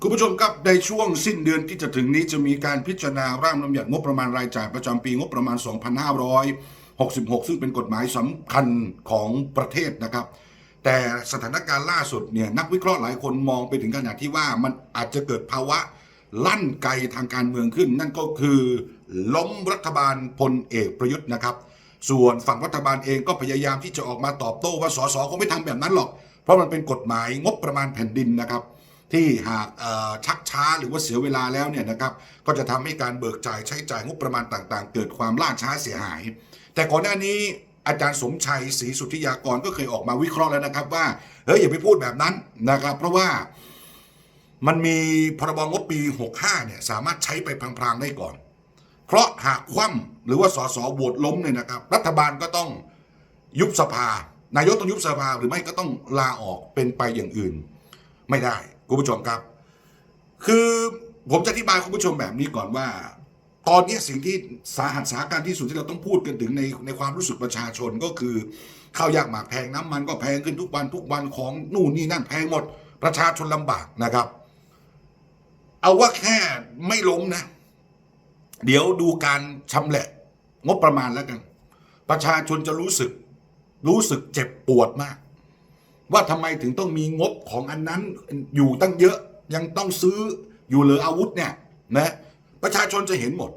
คุณผู้ชมครับในช่วงสิ้นเดือนที่จะถึงนี้จะมีการพิจารณาร่างบัญญัติงบประมาณรายจ่ายประจำปีงบประมาณ 2566 ซึ่งเป็นกฎหมายสำคัญของประเทศนะครับ แต่สถานการณ์ล่าสุดเนี่ยนักวิเคราะห์หลายคนมองไปถึงขนาดที่ว่ามันอาจจะเกิดภาวะลั่นไกทางการเมืองขึ้น นั่นก็คือล้มรัฐบาลพลเอกประยุทธ์นะครับ ส่วนฝั่งรัฐบาลเองก็พยายามที่จะออกมาตอบโต้ว่าสสคงไม่ทำแบบนั้นหรอก เพราะมันเป็นกฎหมายงบประมาณแผ่นดินนะครับ ที่หากชักช้าหรือว่าเสียเวลาแล้วเนี่ยนะครับก็จะทำให้การเบิกจ่ายใช้จ่ายงบประมาณต่างๆ เกิดความล่าช้าเสียหาย แต่ก่อนหน้านี้อาจารย์สมชัยศรีสุทธิยากรก็เคยออกมาวิเคราะห์แล้วนะครับว่าเฮ้ยอย่าไปพูดแบบนั้นนะครับ เพราะว่ามันมีพรบงบปี 65 เนี่ยสามารถใช้ไปพลางๆได้ก่อน เพราะหากคว่ำหรือว่าสสโหวตล้มเนี่ยนะครับ รัฐบาลก็ต้องยุบสภา นายกต้องยุบสภาหรือไม่ก็ต้องลาออกเป็นไปอย่างอื่น ไม่ได้ คุณผู้ชมครับ คือผมจะอธิบายคุณผู้ชมแบบนี้ก่อนว่า ตอนนี้สิ่งที่สาหัสสาการที่สุดที่เราต้องพูดกันถึงในในความรู้สึกประชาชนก็คือข้าวยากหมากแพงน้ำมันก็แพงขึ้นทุกวันทุกวันของนู่นนี่นั่นแพงหมด ประชาชนลำบากนะครับ เอาว่าแค่ไม่ล้มนะ เดี๋ยวดูการชำแหละงบประมาณแล้วกัน ประชาชนจะรู้สึกรู้สึกเจ็บปวดมาก ว่าทำไมถึงต้องมีงบของอันนั้นอยู่ตั้งเยอะยังต้องซื้ออยู่เหลืออาวุธเนี่ยนะประชาชนจะเห็นหมด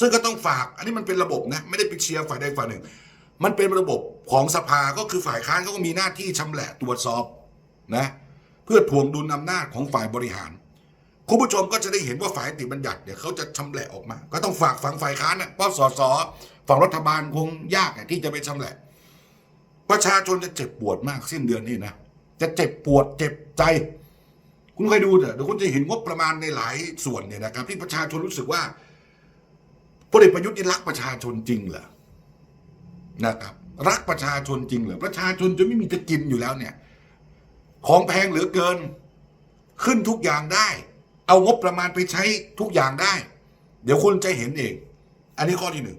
ซึ่งก็ต้องฝาก อันนี้มันเป็นระบบนะไม่ได้ไปเชียร์ฝ่ายใดฝ่ายหนึ่ง มันเป็นระบบของสภาก็คือฝ่ายค้านเขาก็มีหน้าที่ชำแหละตรวจสอบนะเพื่อทวงดุลอำนาจของฝ่ายบริหารคุณผู้ชมก็จะได้เห็นว่าฝ่ายนิติบัญญัติเนี่ยเขาจะชำแหละออกมา ก็ต้องฝากฝั่งฝ่ายค้านนะเพราะสสฝั่งรัฐบาลคงยากที่จะไปชำแหละ ประชาชนจะเจ็บปวดมากสิ้นเดือนนี้นะ จะเจ็บปวดเจ็บใจ คุณเคยดูเถอะเดี๋ยวคุณจะเห็นงบประมาณในหลายส่วนเนี่ยนะครับ ที่ประชาชนรู้สึกว่าพลเอกประยุทธ์นี่รักประชาชนจริงเหรอนะครับ รักประชาชนจริงเหรอประชาชนจะไม่มีจะกินอยู่แล้วเนี่ย ของแพงเหลือเกิน ขึ้นทุกอย่างได้ เอางบประมาณไปใช้ทุกอย่างได้ เดี๋ยวคุณจะเห็นเอง อันนี้ข้อที่หนึ่ง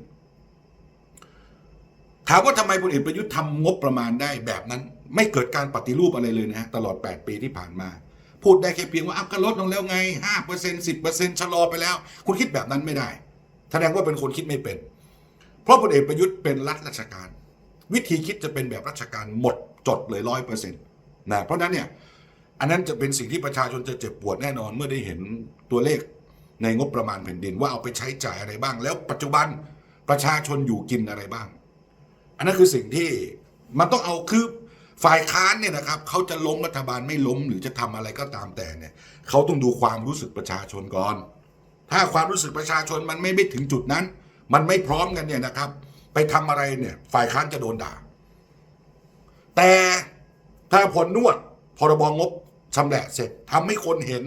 ถามว่าทำไมพลเอกประยุทธ์ทำงบประมาณได้แบบนั้น ไม่เกิดการปฏิรูปอะไรเลยนะฮะตลอด 8 ปีที่ผ่านมา พูดได้แค่เพียงว่าอ้าวก็ลดลงแล้วไง 5% 10%ชะลอไปแล้ว คุณคิดแบบนั้นไม่ได้ แสดงว่าเป็นคนคิดไม่เป็น เพราะพลเอกประยุทธ์เป็นรัฐราชการ วิธีคิดจะเป็นแบบราชการหมดจดเลยร้อยเปอร์เซ็นต์นะเพราะนั้นเนี่ยอันนั้นจะเป็นสิ่งที่ประชาชนจะเจ็บปวดแน่นอนเมื่อได้เห็นตัวเลขในงบประมาณแผ่นดินว่าเอาไปใช้จ่ายอะไรบ้าง แล้วปัจจุบันประชาชนอยู่กินอะไรบ้าง อันนั้นคือสิ่งที่มันต้องเอาคือฝ่ายค้านเนี่ยนะครับเขาจะล้มรัฐบาลไม่ล้มหรือจะทำอะไรก็ตามแต่เนี่ยเขาต้องดูความรู้สึกประชาชนก่อน ถ้าความรู้สึกประชาชนมันไม่ไม่ถึงจุดนั้น มันไม่พร้อมกันเนี่ยนะครับ ไปทำอะไรเนี่ย ฝ่ายค้านจะโดนด่า แต่ถ้าผลนวดพรบงบชำแหละเสร็จทำให้คนเห็น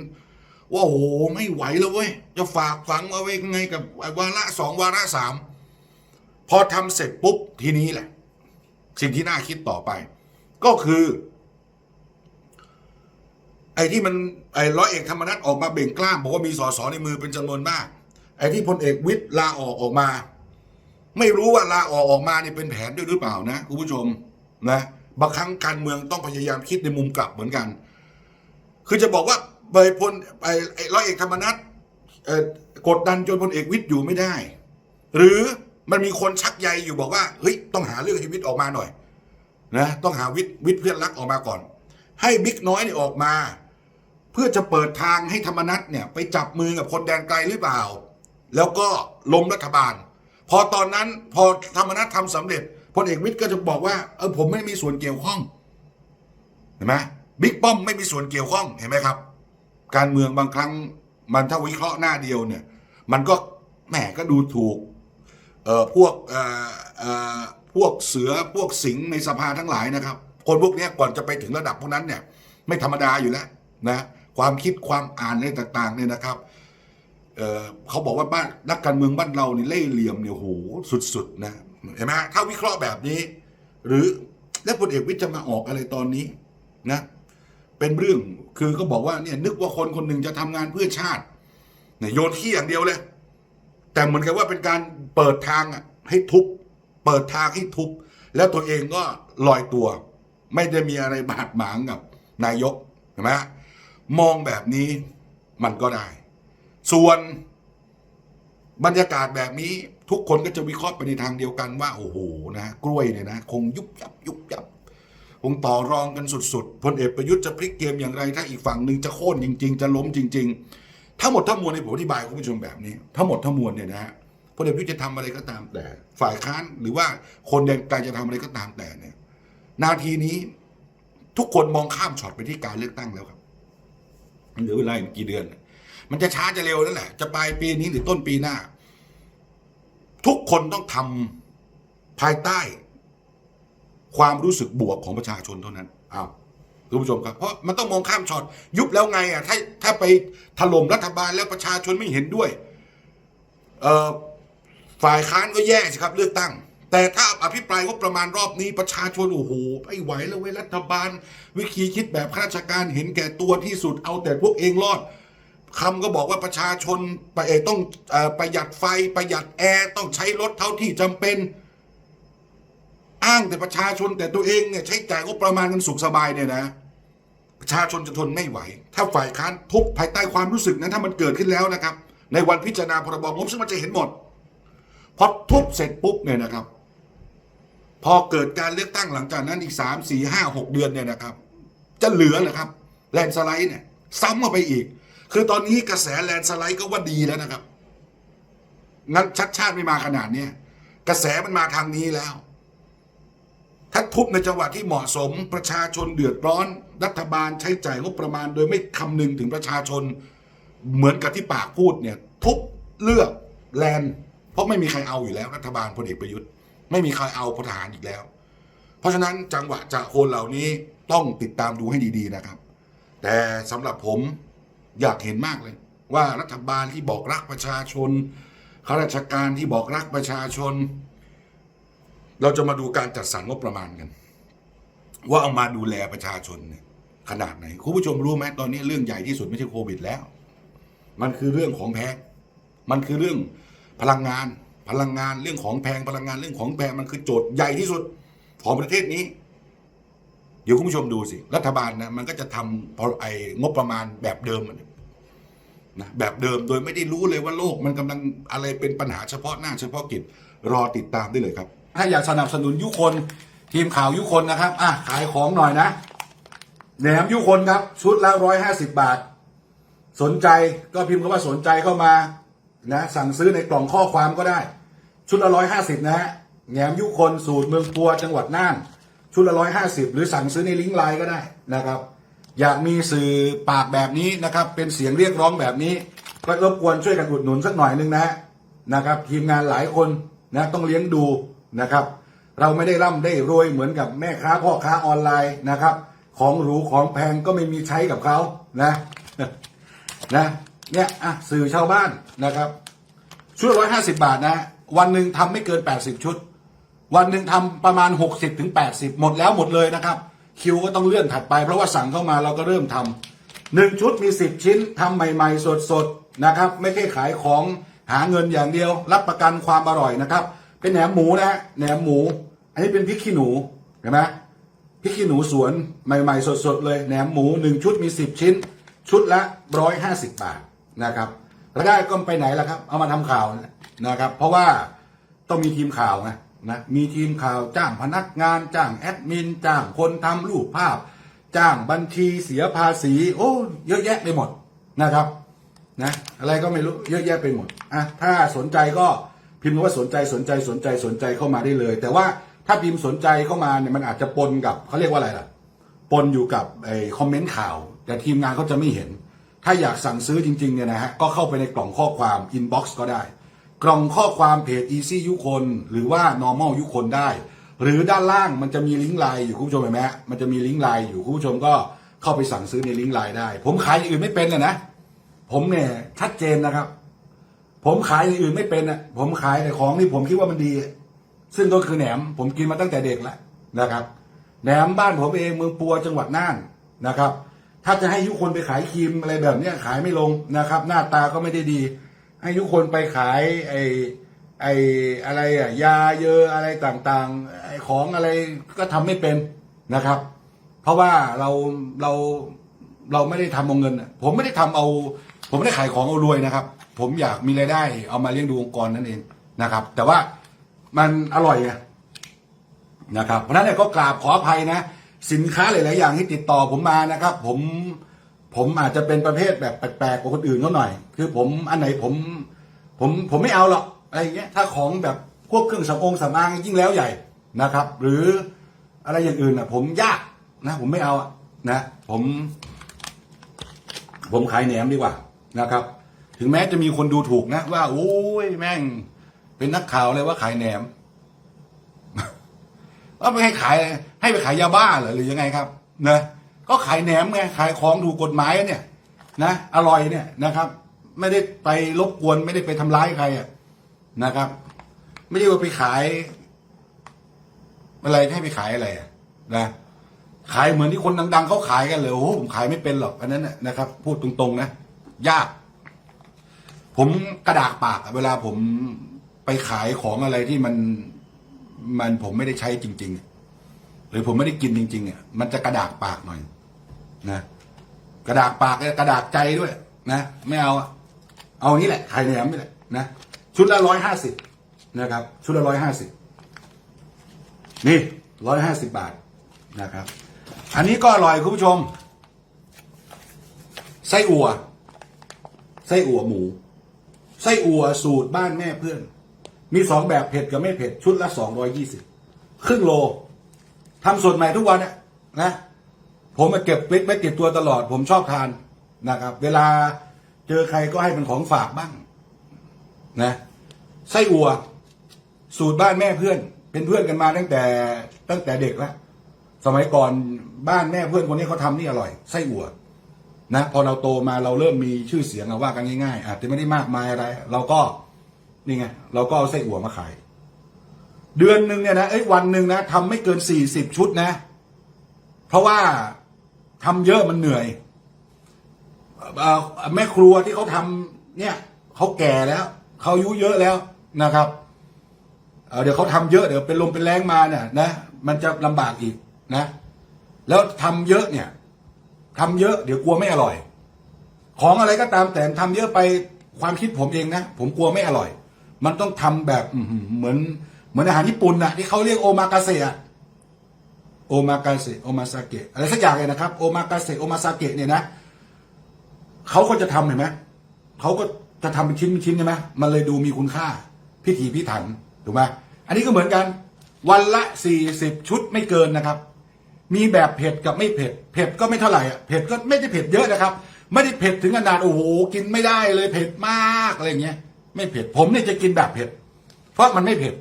ว่าโอ้โหไม่ไหวแล้วเว้ยจะฝากฝังเอาไว้ไงกับวาระสองวาระสาม พอทำเสร็จปุ๊บทีนี้แหละ สิ่งที่น่าคิดต่อไป ก็คือ ไอ้ที่มันไอ้ร้อยเอกธรรมนัฐออกมาเบ่งกล้ามบอกว่ามีสอสอในมือเป็นจำนวนมาก ไอ้ที่พลเอกวิทย์ลาออกออกมา ไม่รู้ว่าลาออกออกมานี่เป็นแผนด้วยหรือเปล่านะคุณผู้ชมนะบางครั้งการเมืองต้องพยายามคิดในมุมกลับเหมือนกัน คือจะบอกว่าใบพลไอ้ไอ้ร้อยเอกธรรมนัฐกดดันจนพลเอกวิทย์อยู่ไม่ได้ หรือ มันมีคนชักใยอยู่บอกว่าเฮ้ยต้องหาเรื่องให้วิทย์ออกมาหน่อยนะต้องหาวิทย์วิทย์เพื่อนรักออกมาก่อน ให้บิ๊กน้อยเนี่ยออกมา เพื่อจะเปิดทางให้ธรรมนัฐเนี่ย ไปจับมือกับคนแดนไกลหรือเปล่า แล้วก็ล้มรัฐบาล พอตอนนั้นพอธรรมนัฐทำสำเร็จพลเอกวิทย์ก็จะบอกว่าเออผมไม่มีส่วนเกี่ยวข้องเห็นไหมบิ๊กป้อมไม่มีส่วนเกี่ยวข้องเห็นไหมครับ การเมืองบางครั้งมันถ้าวิเคราะห์หน้าเดียวเนี่ย มันก็แหมก็ดูถูก พวกเอ่อเอ่อพวกเสือพวกสิงในสภาทั้งหลายนะครับ คนพวกนี้ก่อนจะไปถึงระดับพวกนั้นเนี่ยไม่ธรรมดาอยู่แล้วนะความคิดความอ่านอะไรต่างๆเนี่ยนะครับเเขาบอกว่าบ้านนักการเมืองบ้านเรานี่เล่ห์เหลี่ยมเนี่ยโหสุดๆนะเห็นไหมถ้าวิเคราะห์แบบนี้ หรือแล้วพลเอกวิทย์จะมาออกอะไรตอนนี้นะเป็นเรื่องคือก็บอกว่าเนี่ยนึกว่าคนคนหนึ่งจะทำงานเพื่อชาติเนี่ยโยนขี้อย่างเดียวเลย แต่เหมือนกับว่าเป็นการเปิดทางอะให้ทุบเปิดทางให้ทุบแล้วตัวเองก็ลอยตัว ไม่ได้มีอะไรบาดหมางกับ นายกเห็นไหมมองแบบนี้มันก็ได้ ส่วนบรรยากาศแบบนี้ทุกคนก็จะวิเคราะห์ไปในทางเดียวกันว่า โอ้โหนะกล้วยเนี่ยนะ คงยุบยับยุบยับคงต่อรองกันสุดๆพลเอกประยุทธ์จะพลิกเกมอย่างไร ถ้าอีกฝั่งหนึ่งจะโค่นจริง ๆ จะล้มจริง ๆ ทั้งหมดทั้งมวลในผมอธิบายคุณผู้ชมแบบนี้ ทั้งหมดทั้งมวลเนี่ยนะฮะพลเอกประยุทธ์จะทำอะไรก็ตามแต่ ฝ่ายค้านหรือว่าคนใดจะทำอะไรก็ตามแต่เนี่ย นาทีนี้ทุกคนมองข้ามช็อตไปที่การเลือกตั้งแล้วครับเหลือเวลาอีกกี่เดือน มันจะช้าจะเร็วนั่นแหละ จะปลายปีนี้หรือต้นปีหน้า ทุกคนต้องทำภายใต้ ความรู้สึกบวกของประชาชนเท่านั้นอ้าว คุณผู้ชมครับเพราะมันต้องมองข้ามช็อตยุบแล้วไงอะถ้าถ้าไปถล่มรัฐบาลแล้วประชาชนไม่เห็นด้วยเอ่อฝ่ายค้านก็แย่สิครับ เลือกตั้ง แต่ถ้าอภิปรายว่าประมาณรอบนี้ประชาชนโอ้โหไม่ไหวแล้วเว้ยรัฐบาล วิธีคิดแบบข้าราชการเห็นแก่ตัวที่สุดเอาแต่พวกเองรอดคำก็บอกว่าประชาชนไปต้องอประหยัดไฟประหยัดแอร์ต้องใช้รถเท่าที่จำเป็น อ้างแต่ประชาชนแต่ตัวเองเนี่ยใช้จ่ายงบประมาณกันสุขสบายเนี่ยนะ ประชาชนจะทนไม่ไหว ถ้าฝ่ายค้านทุบภายใต้ความรู้สึกนั้นถ้ามันเกิดขึ้นแล้วนะครับ ในวันพิจารณาพรบงบซึ่งมันจะเห็นหมดพอทุบเสร็จปุ๊บเนี่ยนะครับ พอเกิดการเลือกตั้งหลังจากนั้นอีกสามสี่ห้าหกเดือนเนี่ยนะครับ จะเหลือเหรอครับแลนสไลด์เนี่ยซ้ำเข้าไปอีก คือตอนนี้กระแสแลนสไลด์ก็ว่าดีแล้วนะครับงั้นชัดชาติไม่มาขนาดเนี้ยกระแสมันมาทางนี้แล้ว ถ้าทุบในจังหวะที่เหมาะสมประชาชนเดือดร้อน รัฐบาลใช้จ่ายงบประมาณ โดยไม่คำนึงถึงประชาชน เหมือนกับที่ปากพูดเนี่ย ทุบเลือกแลนเพราะไม่มีใครเอาอยู่แล้ว รัฐบาลพลเอกประยุทธ์ ไม่มีใครเอาพลทหารอีกแล้ว เพราะฉะนั้นจังหวะจากคนเหล่านี้ต้องติดตามดูให้ดีๆนะครับ แต่สำหรับผมอยากเห็นมากเลย ว่ารัฐบาลที่บอกรักประชาชนข้าราชการที่บอกรักประชาชน เราจะมาดูการจัดสรรงบประมาณกัน ว่าเอามาดูแลประชาชนเนี่ยขนาดไหนคุณผู้ชมรู้ไหมตอนนี้เรื่องใหญ่ที่สุดไม่ใช่โควิดแล้ว มันคือเรื่องของแพงมันคือเรื่องพลังงาน พลังงานเรื่องของแพงพลังงานเรื่องของแพงมันคือโจทย์ใหญ่ที่สุดของประเทศนี้ เดี๋ยวคุณผู้ชมดูสิ รัฐบาลนะมันก็จะทำพอไอ้งบประมาณแบบเดิมนะแบบเดิมโดยไม่ได้รู้เลยว่าโลกมันกำลังอะไรเป็นปัญหาเฉพาะหน้าเฉพาะกิจรอติดตามได้เลยครับ ถ้าอยากสนับสนุนยุคนทีมข่าวยุคนนะครับอะขายของหน่อยนะแหนมยุคนครับ ชุดละร้อยห้าสิบบาท สนใจก็พิมพ์คำว่าสนใจเข้ามานะสั่งซื้อในกล่องข้อความก็ได้ ชุดละร้อยห้าสิบนะฮะแหนมยุคนสูตรเมืองปัวจังหวัดน่าน ชุดละร้อยห้าสิบหรือสั่งซื้อในลิงก์ไลน์ก็ได้นะครับ อยากมีสื่อปากแบบนี้นะครับ เป็นเสียงเรียกร้องแบบนี้ ก็รบกวนช่วยกันอุดหนุนสักหน่อยนึงนะนะครับทีมงานหลายคนนะต้องเลี้ยงดู นะครับ เราไม่ได้ร่ำได้รวยเหมือนกับแม่ค้าพ่อค้าออนไลน์นะครับ ของหรูของแพงก็ไม่มีใช้กับเขานะนะเนี่ยอะสื่อชาวบ้านนะครับ ชุดร้อยห้าสิบาทนะ วันหนึ่งทำไม่เกินแปดสิบชุด วันหนึ่งทำประมาณหกสิบถึงแปดสิบหมดแล้วหมดเลยนะครับ คิวก็ต้องเลื่อนถัดไปเพราะว่าสั่งเข้ามาเราก็เริ่มทำหนึ่งชุดมีสิบชิ้นทำใหม่ ๆ สดๆนะครับ ไม่ใช่ขายของหาเงินอย่างเดียว รับประกันความอร่อยนะครับ เป็นแหนมหมูนะแหนมหมู อันนี้เป็นพริกขี้หนูเห็นไหมพริกขี้หนูสวนใหม่ๆ สดๆเลยแหนมหมูหนึ่งชุดมีสิบชิ้น ชุดละร้อยห้าสิบบาทนะครับรายได้ก็ไปไหนล่ะครับ เอามาทำข่าวนะครับ เพราะว่าต้องมีทีมข่าวไงนะมีทีมข่าวจ้างพนักงาน จ้างแอดมิน จ้างคนทำรูปภาพ จ้างบัญชีเสียภาษี โอ้เยอะแยะไปหมดนะครับนะอะไรก็ไม่รู้เยอะแยะไปหมดอะถ้าสนใจก็ พิมพ์ว่าสนใจสนใจสนใจสนใจเข้ามาได้เลย แต่ว่าถ้าพิมพ์สนใจเข้ามาเนี่ยมันอาจจะปนกับเขาเรียกว่าอะไรล่ะ ปนอยู่กับไอ้คอมเมนต์ข่าว แต่ทีมงานเขาจะไม่เห็น ถ้าอยากสั่งซื้อจริงๆเนี่ยนะฮะก็เข้าไปในกล่องข้อความ inbox ก็ได้ กล่องข้อความเพจ easy ยุคนหรือว่า normal ยุคนได้ หรือด้านล่างมันจะมีลิงก์ไลน์อยู่คุณผู้ชมเห็นไหมมันจะมีลิงก์ไลน์อยู่คุณผู้ชมก็เข้าไปสั่งซื้อในลิงก์ไลน์ได้ ผมขายอย่างอื่นไม่เป็นนะนะ ผมเนี่ยชัดเจนนะครับ ผมขายอย่างอื่นไม่เป็นอะผมขายแต่ของที่ผมคิดว่ามันดี ซึ่งก็คือแหนม ผมกินมาตั้งแต่เด็กแล้วนะครับแหนมบ้านผมเองเมืองปัวจังหวัดน่านนะครับ ถ้าจะให้ยุคนไปขายครีมอะไรแบบเนี้ยขายไม่ลงนะครับ หน้าตาก็ไม่ได้ดี ให้ยุคนไปขายไอ้ไอ้อะไรอะยาเยอะอะไรต่างๆไอ้ของอะไรก็ทำไม่เป็นนะครับ เพราะว่าเราเราเราไม่ได้ทำเอาเงิน ผมไม่ได้ทำเอา ผมไม่ได้ขายของเอารวยนะครับ ผมอยากมีรายได้ เอามาเลี้ยงดูองค์กรนั่นเองนะครับ แต่ว่ามันอร่อยไงนะครับเพราะฉะนั้นเนี่ยก็กราบขออภัยนะ สินค้าหลาย ๆ อย่างที่ติดต่อผมมานะครับ ผมผมอาจจะเป็นประเภทแบบแปลก ๆ กว่าคนอื่นเขาหน่อย คือผมอันไหนผม ผมผมไม่เอาหรอกอะไรอย่างเงี้ยถ้าของแบบพวกเครื่องสำอางสำอางยิ่งแล้วใหญ่นะครับ หรืออะไรอย่างอื่นอะ ผมยากนะผมไม่เอาอะนะผม ผมขายแหนมดีกว่านะครับ ถึงแม้จะมีคนดูถูกนะ ว่า โอ้ยแม่ง เป็นนักข่าวเลยว่าขายแหนมว่าไม่ให้ขาย ให้ไปขายยาบ้าเหรอหรือยังไงครับนะก็ขายแหนมไงขายของถูกกฎหมายเนี่ยนะอร่อยเนี่ยนะครับ ไม่ได้ไปรบกวนไม่ได้ไปทำร้ายใครอะนะครับ ไม่ได้ว่าไปขาย อะไรให้ไปขายอะไรอะนะขายเหมือนที่คนดัง ๆเขาขายกันเลยโอ้ผมขายไม่เป็นหรอกอันนั้นนะครับ พูดตรงๆนะยาก ผมกระดากปากเวลาผมไปขายของอะไรที่มันมันผมไม่ได้ใช้จริง ๆ หรือผมไม่ได้กินจริงๆอะมันจะกระดากปากหน่อยนะกระดากปากกระดากใจด้วย นะไม่เอาอะเอานี้แหละไข่แหนมนี่แหละนะชุดละร้อยห้าสิบนะครับ ชุดละร้อยห้าสิบนี่ร้อยห้าสิบบาทนะครับ อันนี้ก็อร่อยคุณผู้ชม ไส้อั่วไส้อั่วหมู ไส้อั่วสูตรบ้านแม่เพื่อน มีสองแบบเผ็ดกับไม่เผ็ดชุดละสองร้อยยี่สิบครึ่งโลทำสดใหม่ทุกวันเนี่ยนะ ผมมาเก็บไว้ไว้ติดตัวตลอด ผมชอบทานนะครับ เวลาเจอใครก็ให้เป็นของฝากบ้าง นะไส้อั่วสูตรบ้านแม่เพื่อน เป็นเพื่อนกันมาตั้งแต่ตั้งแต่เด็กแล้วสมัยก่อนบ้านแม่เพื่อนคนนี้เขาทำนี่อร่อยไส้อั่ว นะพอเราโตมาเราเริ่มมีชื่อเสียงอะว่ากันง่ายๆอาจจะไม่ได้มากมายอะไร เราก็นี่ไงเราก็เอาไส้อั่วมาขายเดือนหนึ่งเนี่ยนะเอ้ยวันหนึ่งนะทำไม่เกินสี่สิบชุดนะ เพราะว่าทำเยอะมันเหนื่อยแม่ครัวที่เขาทำเนี่ยเขาแก่แล้วเขาอายุเยอะแล้วนะครับเเดี๋ยวเขาทำเยอะเดี๋ยวเป็นลมเป็นแรงมาเนี่ยนะมันจะลำบากอีกนะ แล้วทำเยอะเนี่ย ทำเยอะเดี๋ยวกลัวไม่อร่อย ของอะไรก็ตามแต่ทำเยอะไปความคิดผมเองนะผมกลัวไม่อร่อย มันต้องทำแบบเหมือนเหมือนอาหารญี่ปุ่นนะที่เขาเรียกโอมากาเสะโอมากาเสะโอมาซาเกะอะไรสักอย่างเลยนะครับโอมากาเสะโอมาซาเกะเนี่ยนะเขาก็จะทำเห็นไหมเขาก็จะทำเป็นชิ้นเป็นชิ้นใช่ไหมมันเลยดูมีคุณค่า พิถีพิถันถูกไหมอันนี้ก็เหมือนกัน วันละสี่สิบชุดไม่เกินนะครับ มีแบบเผ็ดกับไม่เผ็ด เผ็ดก็ไม่เท่าไหร่อะ เผ็ดก็ไม่ได้เผ็ดเยอะนะครับ ไม่ได้เผ็ดถึงขนาดโอ้โหกินไม่ได้เลยเผ็ดมากอะไรเงี้ย ไม่เผ็ด ผมเนี่ยจะกินแบบเผ็ด เพราะมันไม่เผ็ด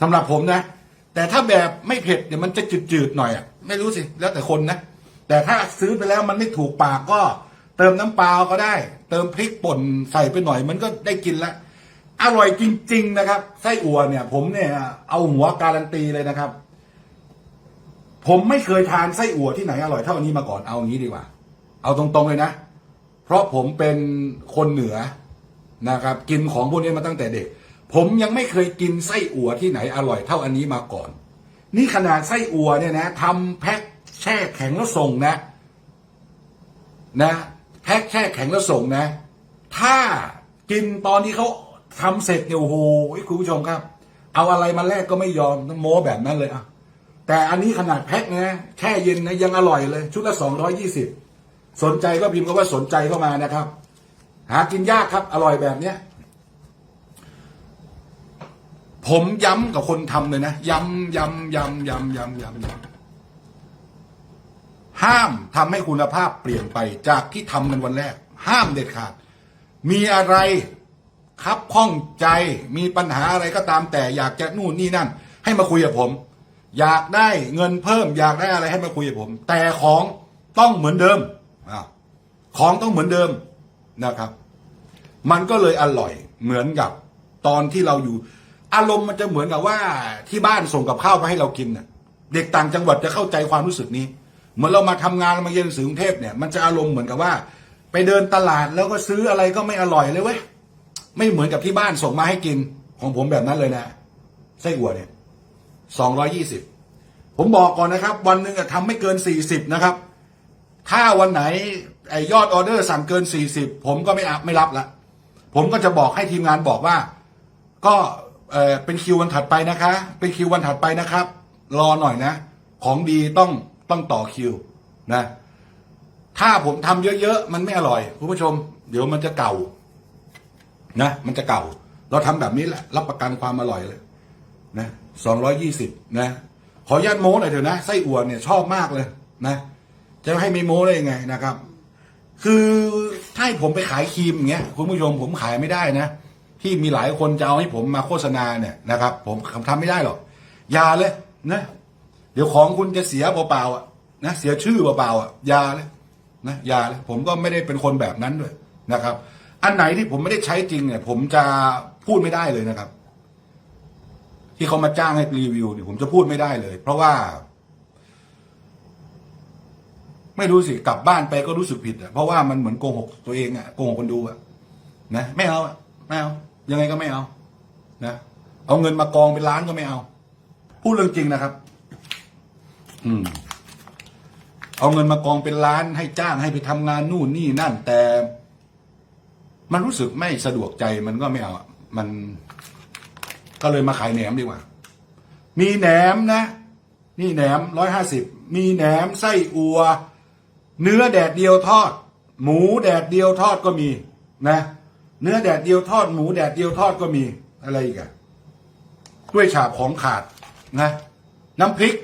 สำหรับผมนะ แต่ถ้าแบบไม่เผ็ดเดี๋ยวมันจะจืดๆหน่อยอะ ไม่รู้สิ แล้วแต่คนนะ แต่ถ้าซื้อไปแล้วมันไม่ถูกปากก็ เติมน้ำปลาก็ได้ เติมพริกป่นใส่ไปหน่อย มันก็ได้กินละ อร่อยจริง ๆ นะครับ ไส้อั่วเนี่ย ผมเนี่ยเอาหัวการันตีเลยนะครับ ผมไม่เคยทานไส้อั่วที่ไหนอร่อยเท่านี้มาก่อนเอาอย่างนี้ดีกว่า เอาตรงๆเลยนะ เพราะผมเป็นคนเหนือนะครับ กินของพวกนี้มาตั้งแต่เด็ก ผมยังไม่เคยกินไส้อั่วที่ไหนอร่อยเท่าอันนี้มาก่อน นี่ขนาดไส้อั่วเนี่ยนะทำแพ็คแช่แข็งแล้วส่งนะ นะแพ็คแช่แข็งแล้วส่งนะ ถ้ากินตอนที่เขาทำเสร็จเนี่ยโอ้โหคุณผู้ชมครับ เอาอะไรมาแลกก็ไม่ยอมต้องโม้แบบนั้นเลยอะ แต่อันนี้ขนาดแพ็คนะแช่เย็นนะยังอร่อยเลย ชุดละสองร้อยี่สิบสนใจก็พิมพ์ก็ว่าสนใจเข้ามานะครับ หากินยากครับ อร่อยแบบเนี้ยผมย้ำกับคนทำเลยนะย้ำย้ำย้ำย้ำย้ำย้ำย้ำห้ามทำให้คุณภาพเปลี่ยนไปจากที่ทำกันวันแรก ห้ามเด็ดขาด มีอะไรครับข้องใจมีปัญหาอะไรก็ตามแต่อยากจะนู่นนี่นั่น ให้มาคุยกับผม อยากได้เงินเพิ่ม อยากได้อะไรให้มาคุยกับผม แต่ของต้องเหมือนเดิมอของต้องเหมือนเดิมนะครับ มันก็เลยอร่อยเหมือนกับตอนที่เราอยู่ อารมณ์มันจะเหมือนกับว่าที่บ้านส่งกับข้าวมาให้เรากินน่ะ เด็กต่างจังหวัดจะเข้าใจความรู้สึกนี้เหมือนเรามาทำงานมาเรียนหนังสือกรุงเทพเนี่ยมันจะอารมณ์เหมือนกับว่า ไปเดินตลาดแล้วก็ซื้ออะไรก็ไม่อร่อยเลยเว้ยไม่เหมือนกับที่บ้านส่งมาให้กินของผมแบบนั้นเลยนะไส้อั่วเนี่ย สองร้อยี่สิบผมบอกก่อนนะครับ วันหนึ่งอะทำไม่เกินสี่สิบนะครับ ถ้าวันไหนไอยอดออเดอร์สั่งเกิน 40 ผมก็ไม่อัพไม่รับละผมก็จะบอกให้ทีมงานบอกว่า ก็เออเป็นคิววันถัดไปนะคะ เป็นคิววันถัดไปนะครับ รอหน่อยนะ ของดีต้องต้องต่อคิวนะ ถ้าผมทำเยอะๆ มันไม่อร่อยคุณผู้ชม เดี๋ยวมันจะเก่านะ มันจะเก่า เราทำแบบนี้แหละ รับประกันความอร่อยเลย นะสองร้อยี่สิบนะ ขออนุญาตโม้หน่อยเถอะนะไส้อั่วเนี่ยชอบมากเลยนะจะให้ไม่โม้ได้ยังไงนะครับ คือถ้าให้ผมไปขายครีมอย่างเงี้ยคุณผู้ชมผมขายไม่ได้นะ ที่มีหลายคนจะเอาให้ผมมาโฆษณาเนี่ยนะครับ ผมทำไม่ได้หรอกอย่าเลยนะ เดี๋ยวของคุณจะเสียเปล่าๆอะนะเสียชื่อเปล่าๆอะอย่าเลยนะอย่าเลยผมก็ไม่ได้เป็นคนแบบนั้นด้วยนะครับ อันไหนที่ผมไม่ได้ใช้จริงเนี่ย ผมจะพูดไม่ได้เลยนะครับ ที่เขามาจ้างให้รีวิวเนี่ยผมจะพูดไม่ได้เลย เพราะว่า ไม่รู้สิกลับบ้านไปก็รู้สึกผิดอะเพราะว่ามันเหมือนโกหกตัวเองอะโกหกคนดูอะนะไม่เอาไม่เอายังไงก็ไม่เอา นะเอาเงินมากองเป็นล้านก็ไม่เอา พูดเรื่องจริงนะครับ อืม เอาเงินมากองเป็นล้านให้จ้างให้ไปทำงานนู่นนี่นั่น แต่ มันรู้สึกไม่สะดวกใจมันก็ไม่เอามัน ก็เลยมาขายแหนมดีกว่า มีแหนมนะ นี่แหนมร้อยห้าสิบมีแหนมไส้อัว เนื้อแดดเดียวทอด หมูแดดเดียวทอดก็มีนะ เนื้อแดดเดียวทอดหมูแดดเดียวทอดก็มีอะไรอีกอะด้วยฉาบของขาดนะ น้ำพริก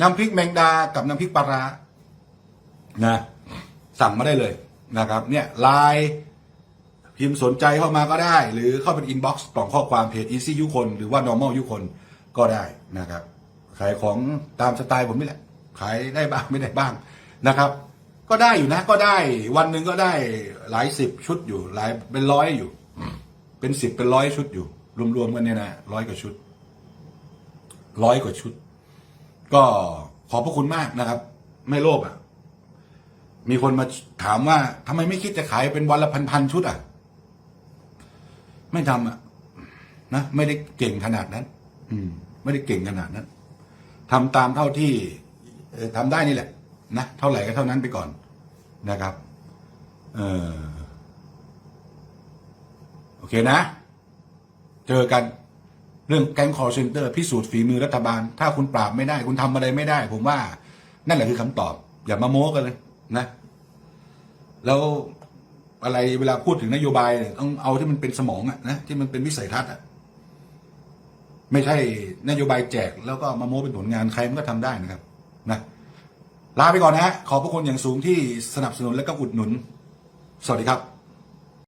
น้ำพริกแมงดากับน้ำพริกปลาร้านะ สั่งมาได้เลยนะครับ เนี่ยไลน์ พิมพ์สนใจเข้ามาก็ได้ หรือเข้าเป็นอินบ็อกซ์กล่องข้อความเพจ Easy ยุคน หรือว่า Normal ยุคนก็ได้นะครับ ขายของตามสไตล์ผมนี่แหละ ขายได้บ้างไม่ได้บ้างนะครับ ก็ได้อยู่นะก็ได้ วันหนึ่งก็ได้หลายสิบชุดอยู่หลายเป็นร้อยอยู่ เป็นสิบเป็นร้อยชุดอยู่ รวมๆกันเนี่ยนะร้อยกว่าชุดร้อยกว่าชุด ก็ขอบพระคุณมากนะครับ ไม่โลภอะ มีคนมาถามว่าทำไมไม่คิดจะขายเป็นวันละพันๆชุดอะ ไม่ทำอะนะไม่ได้เก่งขนาดนั้น อืม ไม่ได้เก่งขนาดนั้นทำตามเท่าที่เอ่อทำได้นี่แหละนะเท่าไหร่ก็เท่านั้นไปก่อนนะครับ เออโอเคนะ เจอกันเรื่องแก๊งคอร์เซนเตอร์พิสูจน์ฝีมือรัฐบาล ถ้าคุณปราบไม่ได้ คุณทำอะไรไม่ได้ ผมว่า นั่นแหละคือคำตอบ อย่ามาโม้กันเลยนะ แล้ว อะไรเวลาพูดถึงนโยบายเนี่ยต้องเอาที่มันเป็นสมองอะนะที่มันเป็นวิสัยทัศน์อะไม่ใช่นโยบายแจกแล้วก็มาโม้เป็นผลงานใครมันก็ทำได้นะครับนะลาไปก่อนนะฮะขอบพระคุณอย่างสูงที่สนับสนุนและก็อุดหนุน สวัสดีครับ